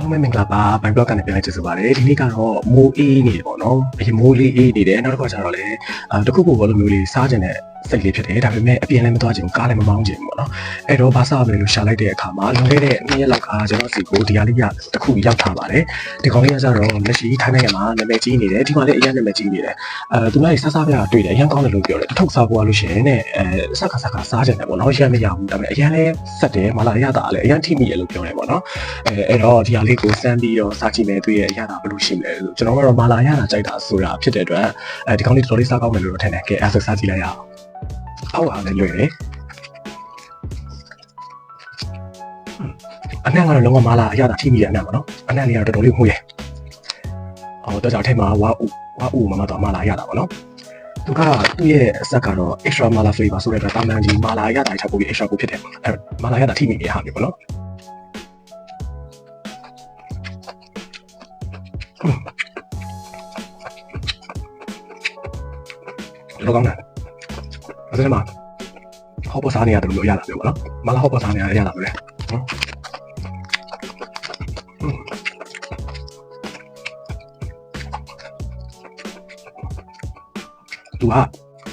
အားလုံးပဲမင်္ဂလာပါဘိုင်ဘလော့ကနေပြန်လိုက်ကြဆိုပါတယ်ဒီနေ့ကတော့မိုးအေးနေတယ်ပေါ့နော်အရင်မိုးလေးအေးနေတယ်နောက်တစ်ခါကျတော့လည်းအာတခုခုဘောလိုမျိုးလေးစားကျင်တဲ့ စိတ်လေးဖြစ်တယ်ဒါပေမဲ့အပြင်လည်းမသွားချင်ဘူးကားလည်းမမောင်းချင်ဘူးပေါ့နော်အဲ့တော့ဘာစားမလဲလို့ရှာလိုက်တဲ့အခါမှာလွန်ခဲ့တဲ့နှစ်ရက်လောက်ကကျွန်တော်စီကိုဒီဟာလေးကတခုရောက်ထားပါတယ်ဒီကောင်လေးကကျတော့လက်ရှိထိုင်းနိုင်ငံမှာနာမည်ကြီးနေတယ်ဒီမှာလည်းအရင်နာမည်ကြီးနေတယ်အဲသူများစားစားပြတွေ့တယ်အရင်ကောင်းတယ်လို့ပြောတယ်တစ်ထုပ်စားဖို့လို့ရှိရင်နဲ့အဲစက္ကစက္ကစားကျင်တယ်ပေါ့နော်ရမ်းမရဘူးဒါပေမဲ့အရင်လည်းဆက်တယ်မလာရတာလည်းအရင်ထိမိရလို့ပြောတယ်ပေါ့နော်အဲအဲ့တော့ဒီဟာလေးကိုစမ်းပြီးတော့စားကြည့်မယ်သူရဲ့အရသာဘယ်လိုရှိမလဲလို့ကျွန်တော်ကတော့မာလာရတာကြိုက်တာဆိုတာဖြစ်တဲ့အတွက်အဲဒီကောင်းလေးတော်တော်လေးစားကောင်းမယ်လို့တော့ထင်တယ်ကဲအဲ့ဒါဆိုစားကြည့်လိုက်ရအောင် အောက်ဟာလည်းလွယ်တယ်အနံ့ကတော့လုံးဝမာလာအရသာထိမိတဲ့အနံ့ပါနော်အနံ့လေးကတော့တော်တော်လေးမှုရယ်အော်တော့ကြောင့်အထက်မှာဝါဥဝါဥမမတော့မာလာရတာပါနော်သူကသူ့ရဲ့အဆက်ကတော့ extra mala flavor ဆိုတဲ့အတွက်တာမန်ကြီးမာလာရတာချက်ကို extra ကိုဖြစ်တယ်အဲမာလာရတာထိမိနေတဲ့ဟာမျိုးပေါ့နော်တော်ကောင်း တယ်။အဲ့ဒါမှဟောပေါ်စားနေရတယ်လို့ရတာပြောပါနော်။မလာဟောပေါ်စားနေရရတာပဲလေ။နော်။သူက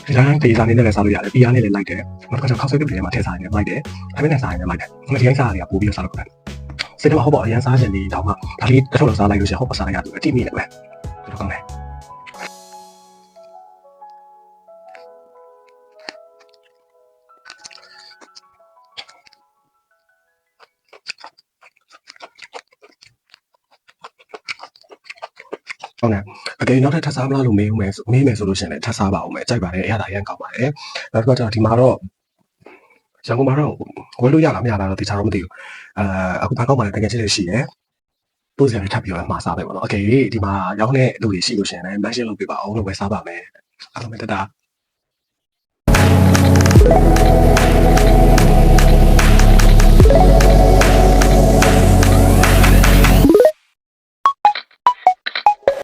ဒီတိုင်းတေးစားနေနဲ့လည်းစားလို့ရတယ်။ပီယာနဲ့လည်းလိုက်တယ်။နောက်တစ်ခါကျခောက်ဆွဲပြုတ်တွေမှာထည့်စားနေတယ်လိုက်တယ်။အမေနဲ့စားနေတယ်လိုက်တယ်။ဒီတိုင်းစားရတာပို့ပြီးတော့စားလို့ရတယ်။စိတ်ထဲမှာဟောပေါ်အရန်စားခြင်းဒီတောင်မှဒါလေးတစ်ထုပ်လောက်စားလိုက်လို့ရှိရင်ဟောပေါ်စားရရတယ်အတိမိတယ်ပဲ။တော်ကောင်းတယ် ဟုတ်လားအကယ်နောက်ထပ်ထပ်စားမလားလို့မေးဦးမယ်မေးမယ်ဆိုလို့ရှိရင်လည်းထပ်စားပါဦးမယ်ကြိုက်ပါတယ်အဲ့ဒါရန်ကောက်ပါတယ်နောက်တစ်ခါကျတော့ဒီမှာတော့ရန်ကုန်မှာတော့ဝယ်လို့ရလားမရလားတော့သိချာတော့မသိဘူးအာအခုဘန်ကောက်မှာလည်းတကယ်ချင်းလေးရှိတယ်ပို့စရာထပ်ပြီးတော့မှာစားပဲပေါ့နော်အကယ်၍ဒီမှာရောက်တဲ့လူတွေရှိလို့ရှိရင်လည်း mention လုပ်ပေးပါအောင်လို့ဝယ်စားပါမယ်အားလုံးပဲတတာ thank you